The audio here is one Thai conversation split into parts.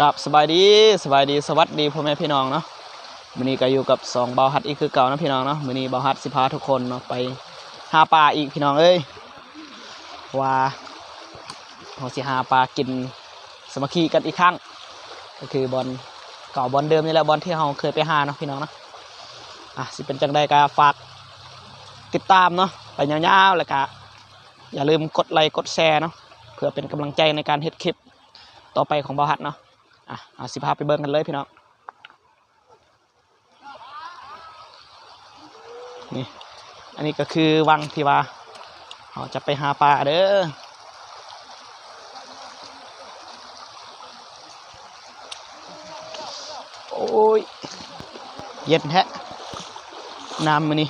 กับสบายดีสบายดีสวัสดีพ่อแม่พี่น้องเนาะมือนี้ก็อยู่กับสองเบาฮัดอีกคือเก่านะพี่น้องเนาะมือนี้เบาฮัดสิพาทุกคนเนาะไปหาปลาอีกพี่น้องเอ้ยว่าเราสิหาปลากินสมัคคีกันอีกครั้ง ก็คือบอลเก่าบอลเดิมนี่แหละบอลที่เราเคยไปหาเนาะพี่น้องเนาะอะสิเป็นจังใดก็ฝากติดตามเนาะไปยาวๆแล้วก็อย่าลืมกดไลค์กดแชร์เนาะเพื่อเป็นกำลังใจในการเฮ็ดคลิปต่อไปของเบาฮัดเนาะ อะเอาสิพาไปเบิ่งกันเลยพี่น้องนี่อันนี้ก็คือวังที่ว่าเราจะไปหาปลาเด้อโอ้ยเย็นแท้น้ำมันนี่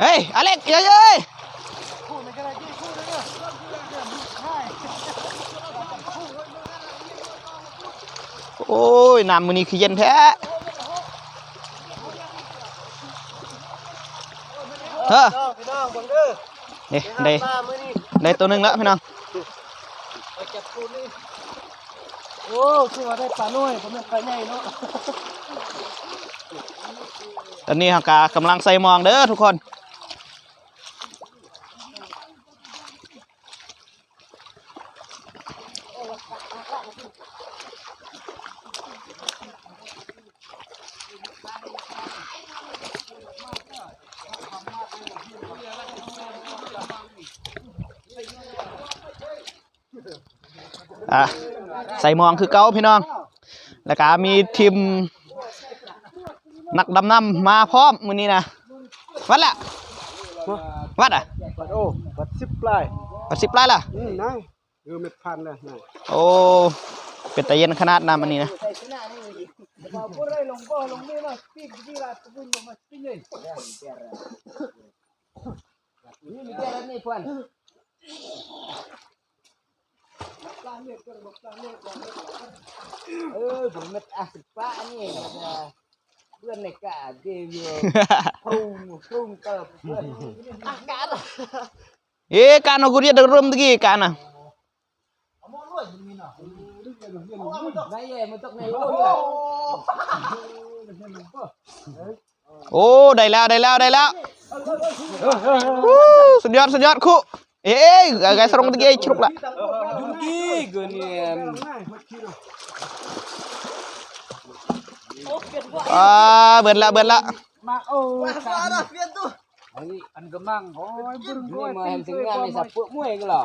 เฮ้ยอเล็กเย้ยเย้ย โอ้ยน้ำมันนี่คือเย็นแท้เฮ้อพี่น้องเบิ่งเด้อนี่ได้ได้ตัวหนึ่งแล้วพี่น้องโอ้คือว่าได้ปลาน้อยผมเป็นปลาใหญ่เนาะตอนนี้เรากกำลังใส่มองเด้อทุกคน อะใส่หมองคือเก้าพี่น้อง แล้วก็มีทีมนักดำน้ำมาพร้อมมือนี้นะวัดละวัดอะปัดโอ้ปัดสิบปลายวัดสิบไร่ละอืมนายเออเม็ดพันเลยนายโอ้ เป็นตะเย็นขนาดน้ำอันนี้นะบ่บ่ได้ลงบ่ลงนี่มาปีกดีละตะบุญลงมาปีนี่นี่มีแก่นี่เพิ่นเออผมมันอะสิป้านี่มันจะเพื่อนในกะเดียวปรุงปรุงเติบเพื่อนอากาศเอ๊ะการเอากุเรียดเริ่มตะกี้การน่ะ ไม่ใช่มันต้องในโลกเลยโอ้ได้แล้วได้แล้วได้แล้ววู้สุดยอดสุดยอดคุเอ๊ะไกสรงตะกี้ชุกละยุกี้กูเนี่ยอ่าเบิดละเบิดละมาโอ้ Ada pian tu. ไอ้อันกำลังโอ้ยบุญนี่มาเห็นถึงงานในสับพวกมวยกันหรอ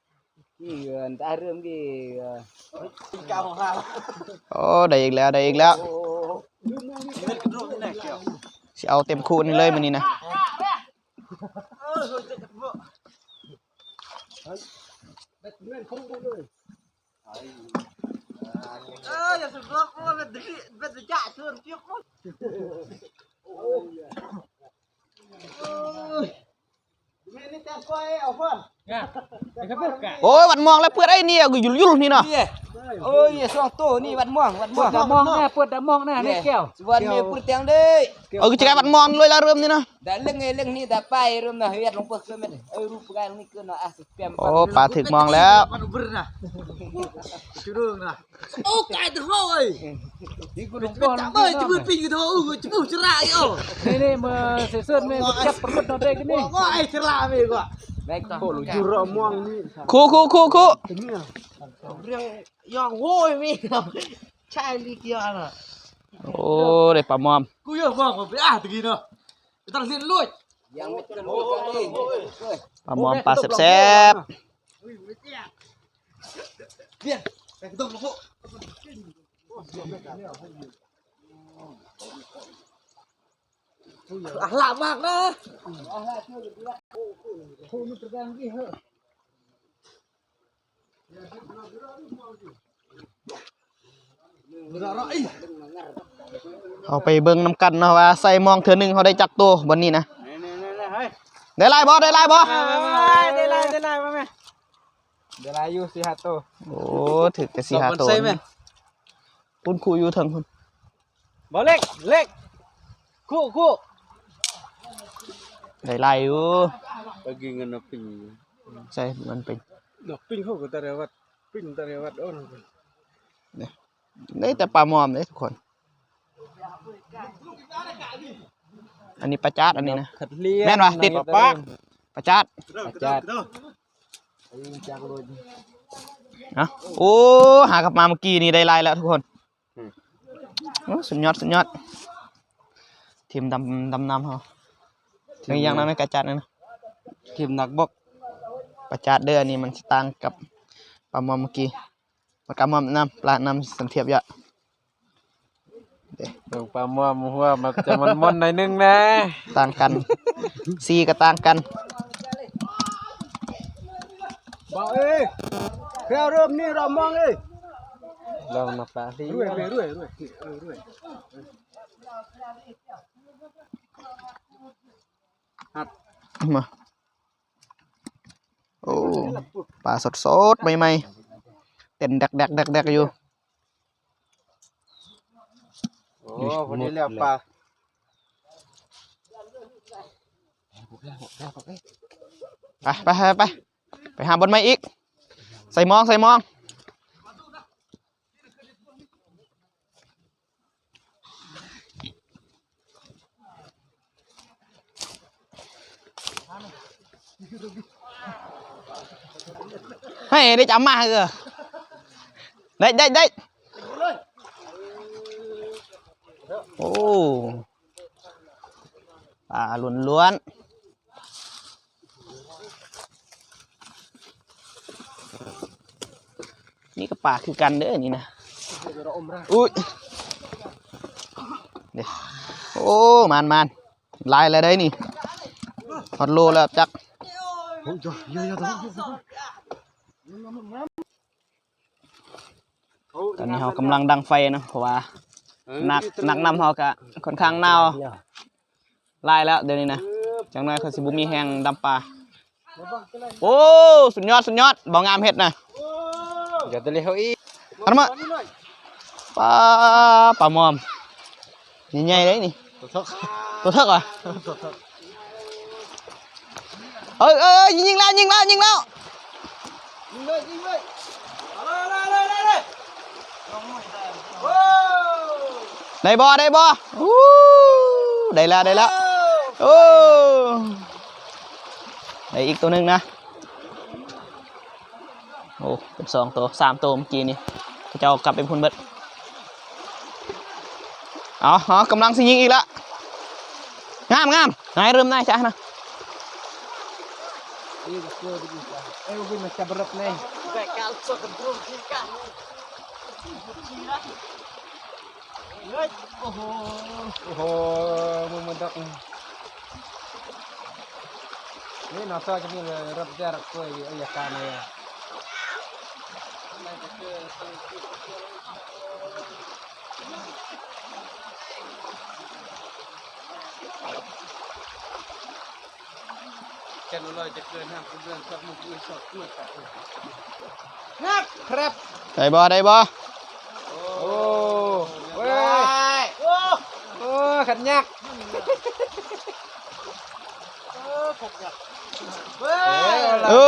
นี่คือวันละมึงเนี่ยมึงกาจังละมึงว่าที่มึงกะแล้วเบียร์ Asal Ahmad ni kan nah. เนี่ย Oh ya al biak dah. Mah oh riang. ขี้เงินตาเรื่มกี่ Kau hal. โอ้ได้อีกแล้วได้อีกแล้วโอ้ Ini kedruk ni nak kau. สิเอาเต็มคูนี่เลยมันนี้นะ โอ้ยวันมองแล้วเพื่อนไอ้เนี่ยกูยุ่ยุ่นี่เนาะยโอ้ยสองตัวนี่วัดม่วงวัดม่วงดามองแน่เปิดดามองแน่นี่แก้ววันเมียพูดเตียงเด้ยเออกูจะกลายวันมองเลยละเริ่มนี่เนาะแต่เรื่องไงเรื่องนี้แต่ไปเริ่มนะเฮียลงเปิดขึ้นมาเออรูปการนี่คือเนาะอะสิเปียมโอ้ปลาถึกมองแล้ว Mana ber nah. Curung nah. Oh, kai tu hoi. นี่กูลง Tak boleh cuba pergi tu. Oh, cuba cerak yo. นี่นี่มาเสื้อนี่จับประมุดนเด็กนี่ Kau ai cerak me kau. แบก ต่อ Juruk muang ni. คู่คู่คู่คู่ Yang yang hoi me. Chai li kia nah. โอ้ได้ปลามอม Ku yo muang kau ah tegi noh. Kita lihat luit. ยังไม่กันรู้กันเลย ปลามอมปลาแซ่บ Biar. Eh, kita lu. Ah, lama nah. เอาไปเบิ่งน้ำกันเนาะว่าใส่มองเทื่อหนึงเขาได้จักตัวบนนี้นะนี่นี่นี่นี่เฮ้ยได้ไล่บ่ได้ไล่บ่ได้ไรได้ไรมาไหมได้ไรอยู่สี่ห้าตัวโอ้ถึกแต่สี่ห้าตัวใส่ไหมคุณครูอยู่เถึงคุณบอลเล็กเล็กคู่คู่ ได้ไล่อยู่ bagi ngana ping ใช่มันเป็น no ping ho ko tarewat ping tarewat on ได้แต่ปลามอมเลยทุกคน อันนี้ปลาจาดอันนี้นะ khat lia แม่นวะติดปักปลาจาดจัดนะโอ้หากลับมาเมื่อกี้นี่ได้ไล่แล้วทุกคนโอ้สุดยอดสุดยอดทีมดำดำน้ำเขา ถึงอย่างนั้นไม่กระจัดนะนะทีมนักบกปลาจาดเด้ออันนี้มันสิต่างกับปลามอมเมื่อกี้ปลากระมอมน้ำปลาน้ำสันเทียบเยอะลงปลามัวมัวมันจะมันมนหน่อยนึงนะ ต่างกันซีก็ต่างกันบอกเอ้ยแค่เริ่มนี่เรามองเอ้ยลองนักปลาที่รวยรวยรวยรวยรวย มาโอ้ปลาสดสดๆใหม่ๆเต้นแดกแดกแดกแดกอยู่โอ้คนนี้เรียกปลาไปไปไปไปไปหาบนไม้อีก ใส่มองใส่มอง เฮ้ยได้จำมาเหรอได้ได้ได้โอ้ปลาล้วนๆนี่ก็ปลาคือกันเด้อนี่นะอุ้ยโอ้มานมานลายอะไรได้นี่ฮอตโลแล้วจัก ตอนนี้เรากำลังดังไฟนะเพราะว่านักนักนำเขาก็ค่อนข้างหนาวลายแล้วเดี๋ยวนี้นะจังน้อยเขาสิบุมีแหงดำปลาโอ้สุดยอดสุดยอดบ่งามเฮ็ดนะอย่าตะเลยเขาอีอันมาปลาปลามอมใหญ่ๆเลยนี่ตัวเท่าก่ะเอ้ย เอ้ยเอ้ยยิงยิงแล้วยิงแล้วยิงแล้วยิงเลยยิงเลยเอาเลยเลยเลยเลยโอ้ได้บ่ได้บ่อู้ได้แล้วได้แล้วโอ้ได้อีกตัวหนึ่งนะโอ้เป็นสองตัวสามตัวเมื่อกี้นี่เขาจะเอากลับเป็นพุนเบิดเอาเอากำลังสิยิงอีกแล้วงามงามนายเริ่มนายจ้านะ Eh, gue macam berat nih. Bekal so kedrum kita. โอ้โหมึงมันดักนี่น่าจะมีรับ แจกก็อายการเลยแกนลอยจะเกินห้ามเรื่องสักมุกอีสดมืดแต่นับครับได้บ่ได้บ่โอ้เว้ยโอ้โอ้ขันยักเว้ยโอ้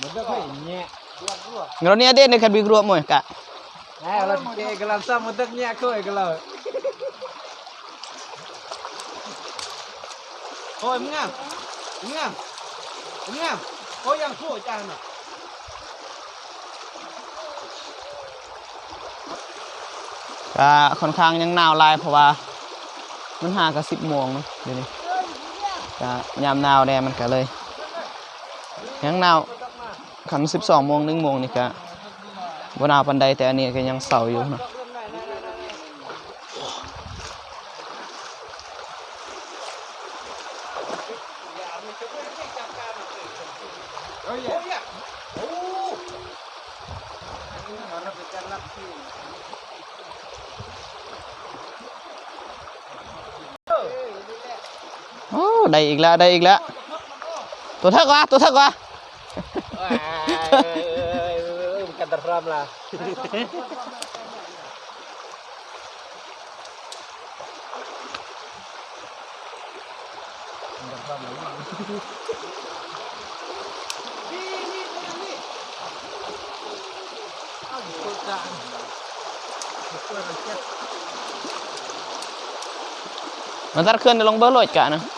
มันจะไปเนี่ย Ngeroni ada ni kan bigru mo kak. ไอ้เราเกะกลันซ้ำมันต้องเนี่ยคุยกัน เลยมึงอะมึงอะมึงอะโอ้ยยังคู่จานอะก็ค่อนข้างยังหนาวลายเพราะว่า มันหาก็10โมงเดี๋ยวนี้ก็ยามหนาวแดดมันก็เลย ยังหนาวคัน12โมง1โมงนี่ก็บ่หนาวปานใดแต่อันนี้ก็ยังเสาอยู่เนาะ โอ้ยโอ้ โอ้ ได้อีกแล้วได้อีกแล้ว ตัวเท่ากว่าตัวเท่ากว่า bukan terseram lah มันตัดเคลื่อนลงเบอร์โหลดกะนะ Ali Ali นี่เบิร์ฟาร์มากโตเกอไอออร์เจออร์กอนนะ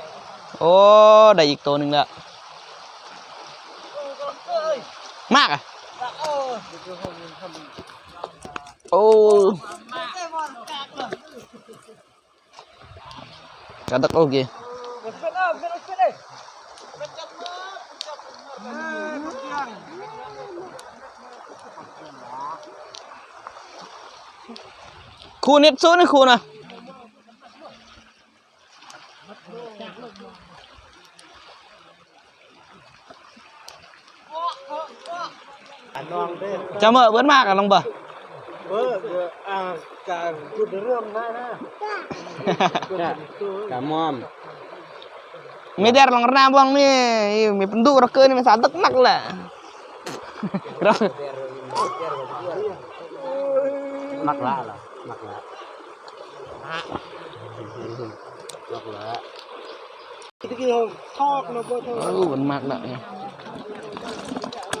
โอ้ได้อีกตัวหนึ่งแล้วมากอะโอ้กระดักโอเคครูนิดสู้นี่ครู นะ anong deh จะเมื่อเบิดมากอะลองเบอ ber ah kan ku derum na na kamom มีแต่ลองระนาบวงนี่มีเป็นดูเราเกินนี่มันสาดึกนักแหละเรา mak la lah mak la mak la itu ki thok no bo โอ้มันมากแล้วเนี่ยอิ๊ช yang sut yang sut tujuan ni làm betul อืมมันมีใส่ได้จะรวมหน่อย